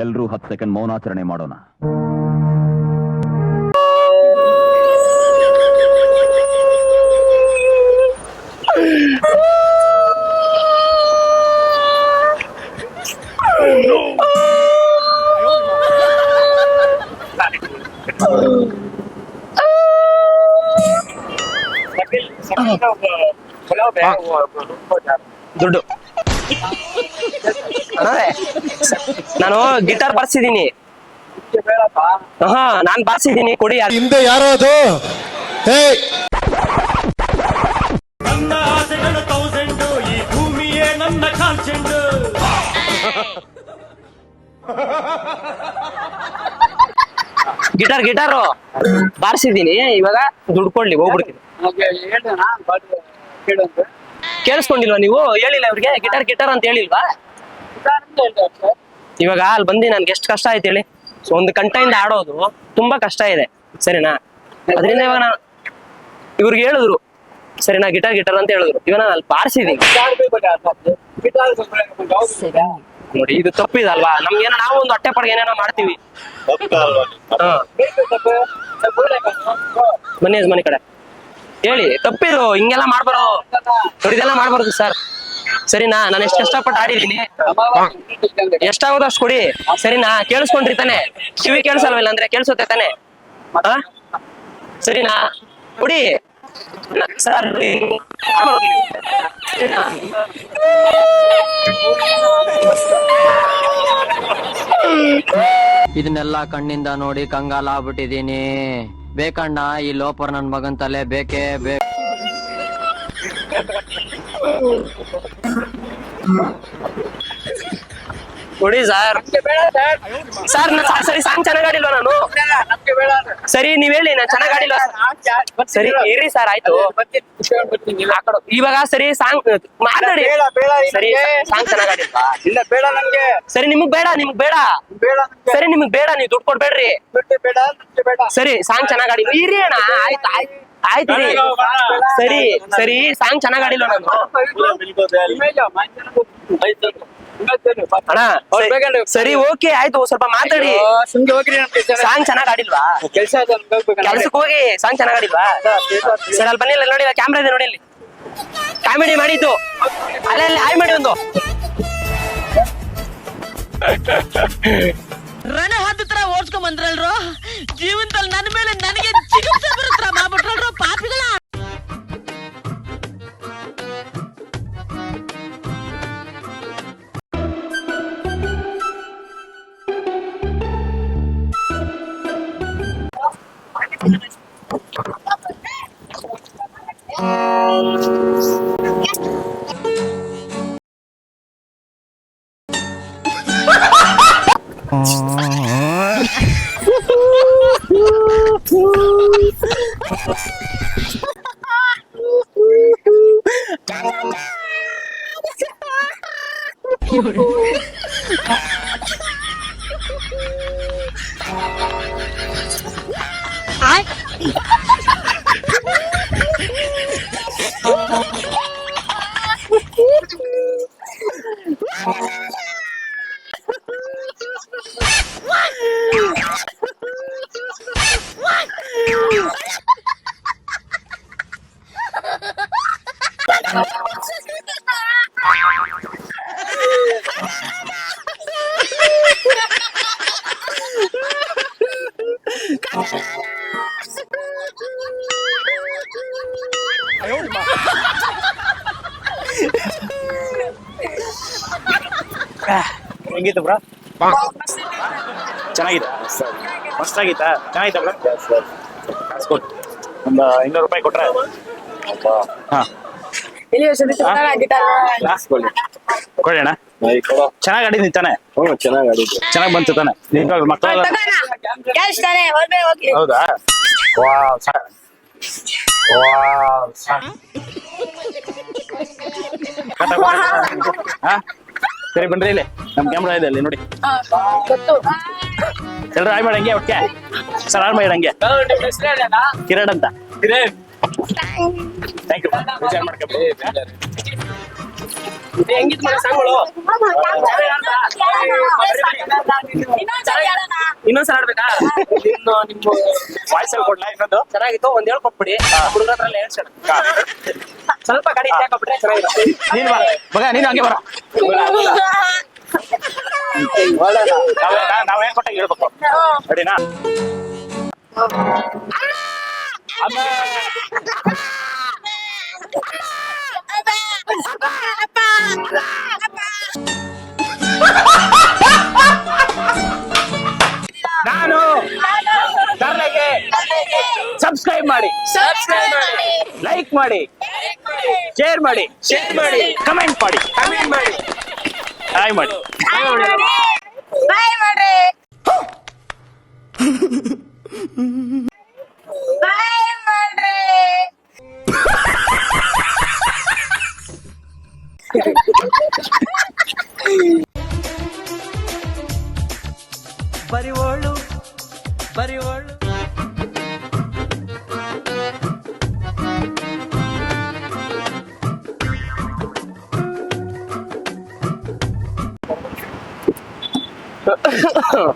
ಎಲ್ರೂ ಹತ್ತು ಸೆಕೆಂಡ್ ಮೌನಾಚರಣೆ ಮಾಡೋಣ ದುಡ್ಡು. ನಾನು ಗಿಟಾರ್ ಬಾರ್ಸಿದೀನಿ ಹಾ ನಾನ್ ಬಾರ್ಸಿದೀನಿ ಕೊಡಿ. ಹಿಂದೆ ಯಾರೋ ಅದು ಆಸೆಗಳು ತೌಸಂಡು ಈ ಭೂಮಿಯೇ ನನ್ನ ಕಾಲ್ಚೆಂಡು. Guitar guitar. ಬಾರ್ಸಿದೀನಿ ಇವಾಗ ದುಡ್ಡು ಕೊಡ್ಲಿ ಹೋಗ್ಬಿಡ್ತೀನಿ ಕೇಳಿಸ್ಕೊಂಡಿಲ್ವಾ ನೀವು? ಹೇಳಿಲ್ಲ ಅವ್ರಿಗೆ ಗಿಟಾರ್ ಗಿಟಾರ್ ಅಂತ ಹೇಳಿಲ್ವಾ? ಇವಾಗ ಅಲ್ಲಿ ಬಂದು ನನ್ಗೆ ಎಷ್ಟು ಕಷ್ಟ ಆಯ್ತು ಹೇಳಿ. ಸೊ ಒಂದು ಕಂಠದಿಂದ ಆಡೋದು ತುಂಬಾ ಕಷ್ಟ ಇದೆ. ಸರಿನಾ? ಅದರಿಂದ ಇವಾಗ ನಾನು ಇವ್ರಿಗೆ ಹೇಳಿದ್ರು. ಸರಿನಾ ಗಿಟಾರ್ ಗಿಟಾರ್ ಅಂತ ಹೇಳಿದ್ರು. ಇವನ ನಾನು ಅಲ್ಲಿ ಬಾರಿಸಿದೀನಿ ನೋಡಿ ಇದು ತಪ್ಪಿದಲ್ವಾ? ನಮ್ಗೇನೋ ನಾವು ಒಂದು ಹೊಟ್ಟೆ ಪಡೆಗೆ ಏನೇನೋ ಮಾಡ್ತೀವಿ. ಮನೆ ಯಜಮಾನಿ ಕಡೆ. ಹೇಳಿ ತಪ್ಪಿದ್ರು ಹಿಂಗೆಲ್ಲ ಮಾಡ್ಬಾರ್ದು. ನೋಡಿ ಇದೆಲ್ಲ ಮಾಡ್ಬಾರ್ದು ಸರ್. ಸರಿನಾ ನಾನು ಎಷ್ಟು ಕಷ್ಟಪಟ್ಟು ಆಡಿದೀನಿ ಎಷ್ಟಾಗೋದು ಅಷ್ಟು ಕೊಡಿ. ಸರಿನಾ ಕೇಳಿಸ್ಕೊಂಡ್ರಿ ತಾನೆ. ಕಿವಿ ಕೇಳಿಸಲ್ವಿಲ್ಲ ಅಂದ್ರೆ ಕೇಳಿಸುತ್ತೆ ತಾನೆ? ಸರಿನಾ ಕೊಡಿ. ನ- ಸರ್? ಇದನ್ನೆಲ್ಲ ಕಣ್ಣಿಂದ ನೋಡಿ ಕಂಗಾಲ ಆಗ್ಬಿಟ್ಟಿದೀನಿ ಬೇಕಣ್ಣ ಈ ಲೋಪರ್ ನನ್ ಮಗನ್ ತಲೆ ಬೇಕೇ ಬೇಕು. ಕೊಡಿ ಸರ್. ಸರ್. ನಾ- ಸರಿ ಸಾಂಗ್ ಚೆನ್ನಾಗಿ ಆಡಿಲ್ವಾ ನಾನು? ಸರಿ. ನೀವ್ ಹೇಳಿ ನಾನು ಚೆನ್ನಾಗ್ ಆಡಿಲ್ವಾ ಸರಿ ಇರಿ ಸರ್ ಆಯ್ತು. ಇವಾಗ. ಸರಿ ಸಾಂಗ್ ಮಾತಾಡಿ. ಸರಿ ಸಾಂಗ್ ಚೆನ್ನಾಗಿ ಆಡಿಲ್ವಾ ಇಲ್ಲ ಬೇಡ ನಂಗೆ ಸರಿ ನಿಮಗ್ ಬೇಡ ನಿಮ್ಗ್ ಬೇಡ. ಸರಿ ನಿಮಗ್ ಬೇಡ ನೀವು ದುಡ್ಡು ಕೊಡ್ಬೇಡ್ರಿ. ಸರಿ ಸಾಂಗ್ ಚೆನ್ನಾಗಿ ಆಡಿ ಇರಿ ಅಣ್ಣ ಆಯ್ತು ಆಯ್ತು ಆಯ್ತು ರೀ ಸರಿ ಸರಿ ಸಾಂಗ್ ಚೆನ್ನಾಗಿ ಆಡಿಲ್ವಾ ನಾನು? ಅಣ್ಣ ಸರಿ- ಓಕೆ ಆಯ್ತು ಸ್ವಲ್ಪ ಮಾತಾಡಿ. ಸುಮ್ಗೆ ಹೋಗ್ರಿ ನಮ್ಗೆ ಸಾಂಗ್ ಚೆನ್ನಾಗ್ ಆಡಿಲ್ವಾ? ಕೆಲಸ ಕೆಲ್ಸಕ್ಕೆ ಹೋಗಿ ಸಾಂಗ್ ಚೆನ್ನಾಗ್ ಆಡಿಲ್ವಾ? ಸರ್ ಅಲ್ಲಿ ಬನ್ನಿ ನೋಡಿ ಕ್ಯಾಮ್ರಾ ಇದೆ ನೋಡಿ ಅಲ್ಲಿ. ಕಾಮಿಡಿ ಮಾಡಿದ್ದು. ಅಲ್ಲೇ ಅಲ್ಲಿ ಹಾಯ್ ಮಾಡಿ ಒಂದು. ರಣ ಹತ್ತಿರ ಓಡ್ಸ್ಕೊಂಡ್ ಬಂದ್ರಲ್ರು? ಜೀವನದಲ್ಲಿ ನನ್ನ ಮೇಲೆ ನನಗೆ ಚಿಕಿತ್ಸೆ ಬರುತ್ತರ А-а-а. ಹೆಂಗಿತ್ತು ಬ್ರಾ? ಚೆನ್ನಾಗಿದೆ. ಮಸ್ತ್ ಆಗಿತ್ತಾ ಚೆನ್ನಾಗಿತ್ತ ಬ್ರಾ? ಕೊಟ್ಟು ಒಂದು ಇನ್ನೂರು ರೂಪಾಯಿ ಕೊಟ್ರೆ ಹಾಂ. ಕೊಡೋಣ ಚೆನ್ನಾಗಿ ಆಡಿದ್ದೀನಿ ತಾನೆ? ಚೆನ್ನಾಗಿ ಚೆನ್ನಾಗಿ ಬಂತು ತಾನೆ? ನಿಜವಾಗ ಮಕ್ಕಳು ಹೌದಾ? ಸರಿ. ಬನ್ರಿ ಇಲ್ಲಿ. ನಮ್ ಕ್ಯಾಮ್ರಾ ಇದೆ ಅಲ್ಲಿ ನೋಡಿ. ಎಲ್ರು ಆಯ್ ಮಾಡಿ ಹಂಗೆ ಒಟ್ಟಿಗೆ ಸರ್ ಆಯ್ ಮಾಡಿ ಹಂಗೆ. ಕಿರಣ್ ಅಂತ. ಥ್ಯಾಂಕ್ ಯು ವಿಚಾರ ಮಾಡ್ಕೊಬೇಕು ಹೆಂಗಿತ್ ಮಗ ಸಾಂಗ್ಗಳು. ಇನ್ನೊಂದ್ಸಲ ಆಡ್ಬೇಕಾ ಇನ್ನು ನಿಮ್ಮ ವಾಯ್ಸ್ ಅಲ್ಲಿ ಕೊಡ್ಲಾ ಇನ್ನೊಂದು ಚೆನ್ನಾಗಿತ್ತು. ಒಂದ್ ಹೇಳ್ಕೊಟ್ಬಿಡಿ ಹುಡುಗರ ಹತ್ರ ಹೇಳ್ಸೋಣ ಸ್ವಲ್ಪ ಕಡೆ ಹಾಕೊಬಿಟ್ರೆ ಚೆನ್ನಾಗಿರುತ್ತೆ. ನೀನ್ ಬಾ. ಮಗ ನೀನು ಹಂಗೆ ಬರ ನಾವ್ ಏನ್ ಕೊಟ್ಟಾಗ ಹೇಳ್ಬೇಕು. ರೆಡಿನಾ ನಾನು ತರ್ಲೆಗೆ ಸಬ್ಸ್ಕ್ರೈಬ್ ಮಾಡಿ. ಸಬ್ಸ್ಕ್ರೈಬ್ ಮಾಡಿ. ಲೈಕ್ ಮಾಡಿ. ಶೇರ್ ಮಾಡಿ. ಶೇರ್ ಮಾಡಿ. ಕಮೆಂಟ್ ಮಾಡಿ. ಕಮೆಂಟ್ ಮಾಡಿ. ಹಾಯ್ ಮಾಡಿ Fuck.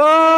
Ah!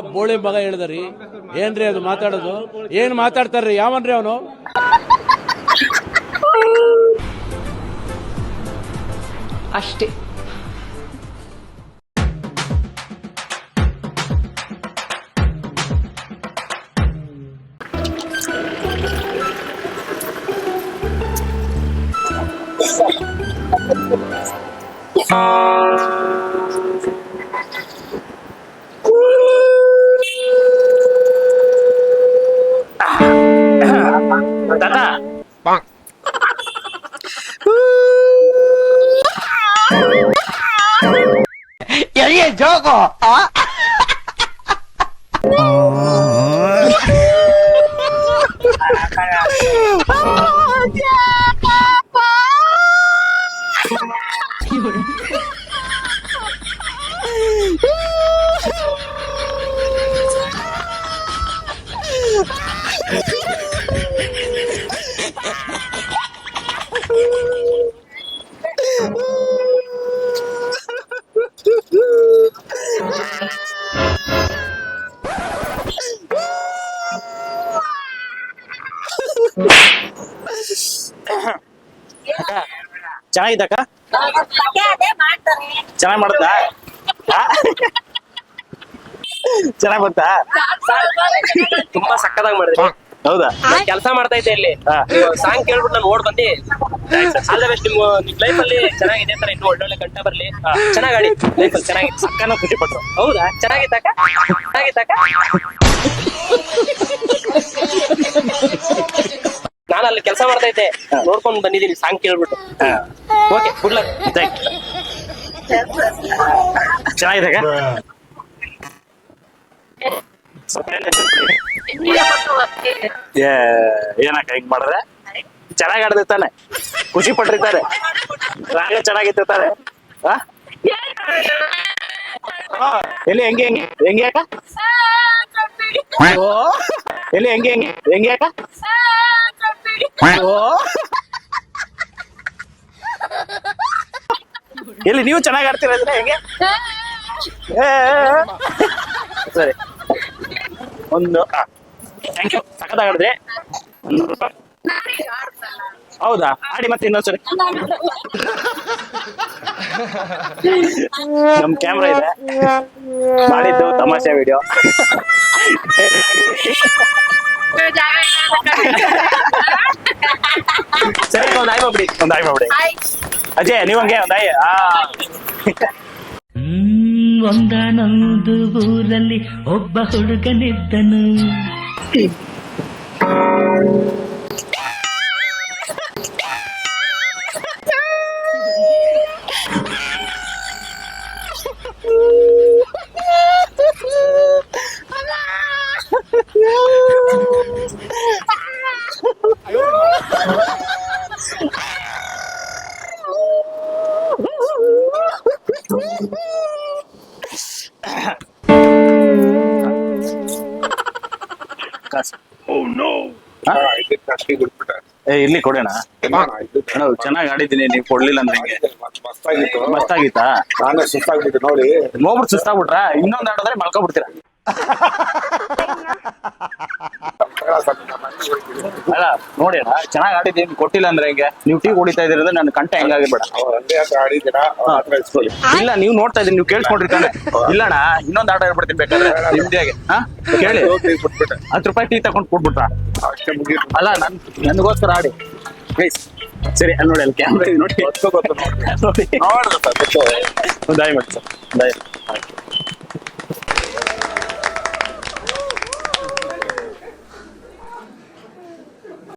ಬೋಳಿ ಮಗ ಹೇಳಿದ್ರಿ. ಏನ್ರಿ ಅದು ಮಾತಾಡೋದು? ಏನ್ ಮಾತಾಡ್ತಾರ್ರಿ? ಯಾವನ್ರಿ ಅವನು? ಅಷ್ಟೇ. ತಾತ ಚೆನ್ನಾಗಿದ್ದಕ್ಕ ಅದೇ ಮಾಡ್ತಾರೆ. ಚೆನ್ನಾಗಿ ಮಾಡುತ್ತಾ? ಚೆನ್ನಾಗಿ ಬಂತಾ ತುಂಬಾ ಸಕ್ಕದಾಗ ಮಾಡಿದ್ರಿ. ಹೌದಾ? ಕೆಲಸ ಮಾಡ್ತಾ ಇದ್ದೆ ಇಲ್ಲಿ. ಸಾಂಗ್ ಕೇಳ್ಬಿಟ್ಟು ನಾನು ಓಡ್ ಬಂದಿ. All the best. ನಿಮ್ಮ ನಿಮ್ ಲೈಫ್ ಅಲ್ಲಿ ಚೆನ್ನಾಗಿದೆ ತರ ಇನ್ನು ಒಳ್ಳೊಳ್ಳೆ ಕಂಟ ಬರ್ಲಿ. ಚೆನ್ನಾಗಿ ಆಡಿ. ಲೈಫ್ ಅಲ್ಲಿ ಚೆನ್ನಾಗಿತ್ತು ಸಕ್ಕನ ಖುಷಿ ಪಟ್ರು ಹೌದಾ? ಚೆನ್ನಾಗಿತ್ತಕ್ಕ ಚೆನ್ನಾಗಿತ್ತಕ್ಕ ನಾನು ಅಲ್ಲಿ ಕೆಲಸ ಮಾಡ್ತಾ ಇದ್ದೆ ನೋಡ್ಕೊಂಡ್ ಬಂದಿದ್ದೀನಿ ಸಾಂಗ್ ಕೇಳ್ಬಿಟ್ಟು. Okay good luck. ಥ್ಯಾಂಕ್ ಚೆನ್ನಾಗಿದೆ ಅಕ್ಕ? ಏ ಏನಕ್ಕ ಹಿಂಗ್ ಮಾಡಿದ್ರೆ? ಚೆನ್ನಾಗಿ ಆಡ್ದೆ ತಾನೆ ಖುಷಿ ಪಟ್ಟಿರ್ತಾರೆ ರಾಗ ಚೆನ್ನಾಗಿತ್ತು ತಾನೆ ಆ? ಆ, ಎಲ್ಲಿ ಹೆಂಗೆ ಹೆಂಗೆ ಹೆಂಗೆ ಅಕ್ಕ? ಓ, ಎಲ್ಲಿ ಹೆಂಗೆ ಹೆಂಗೆ ಹೆಂಗೆ ಅಕ್ಕ? ಓ. ಎಲ್ಲಿ ನೀವು ಚೆನ್ನಾಗಿ ಆಡ್ತೀರ ಅಂದ್ರೆ ಹೆಂಗೆ. ಸರಿ. ಒಂದು ಥ್ಯಾಂಕ್ ಯು ಸಖತ್ ರೂಪಾಯಿ. ಹೌದಾ? ಆಡಿ ಮತ್ತೆ ಇನ್ನೊಂದ್ಸರಿ. ನಮ್ ಕ್ಯಾಮ್ರಾ ಇದೆ. ಮಾಡಿದ್ದು ತಮಾಷೆ ವಿಡಿಯೋ ಸರಿ, ಒಂದ್ ಆಯ್ ಬಿಡಿ ಒಂದ್ ಆಯ್ ಬಿಡಿ ಅಜಯ್, ನೀವು ಹಂಗೆ, ಒಂದ್ ಆಯ್ ಒಂದಾನೊಂದು ಊರಲ್ಲಿ ಒಬ್ಬ ಹುಡುಗನಿದ್ದನು. ಕಾಸು. ಹಾ? ಏ ಇರ್ಲಿ ಕೊಡೋಣ ಅಣ್ಣ. ಚೆನ್ನಾಗಿ ಆಡಿದ್ದೀನಿ ನೀವು ಕೊಡ್ಲಿಲ್ಲ ಅಂದ್ರೆ ಹೆಂಗೆ? ಮಸ್ತಾಗಿತ್ತಾ. ನಾನೇ ಸುಸ್ತಾಗ್ಬಿಟ್ಟು ನೋಡಿ. ನೋಡ್ಬಿಟ್ಟು ಸುಸ್ತಾಗ್ಬಿಟ್ರ? ಇನ್ನೊಂದ್ ಆಡಿದ್ರೆ ಮಲ್ಕೊಬಿಡ್ತೀರಾ? ಅಲ್ಲ ನೋಡಿ ಅಣ್ಣ ಚೆನ್ನಾಗಿ ಆಡಿದ್ದೀನಿ ಕೊಟ್ಟಿಲ್ಲ ಅಂದ್ರೆ ಹೆಂಗೆ? ನೀವು ಟೀ ಕುಡಿತಾ ಇದ್ರೆ ನನ್ನ ಕಂಠ ಹೆಂಗಾಗಿರ್ಬೇಡ ಬೇಡ ಇಲ್ಲ ನೀವು ನೋಡ್ತಾ ಇದ್ದೀನಿ ನೀವು ಕೇಳಿಸ್ಕೊಂಡಿರ್ತಾನೆ ಇಲ್ಲ ಅಣ್ಣ ಇನ್ನೊಂದು ಆಟ ಹೇಳ್ಬಿಡ್ತೀನಿ ಬೇಕಾದ್ರೆ ನಿಮ್ದಿಯಾಗೆ ಹಾ ಕೇಳಿ. ಹತ್ತು ರೂಪಾಯಿ ಟೀ ತಗೊಂಡು ಕೊಟ್ಬಿಟ್ರ? ಅಲ್ಲ ನನ್ ನನಗೋಸ್ಕರ ಆಡಿ. ಪ್ಲೀಸ್ ಸರಿ ಅಲ್ಲಿ ನೋಡಿ ಅಲ್ಲಿ ಕ್ಯಾಮ್ರಾ ನೋಡಿ. ನೋಡಿ. ಒಂದು ದಯ ಸರ್ ದಯ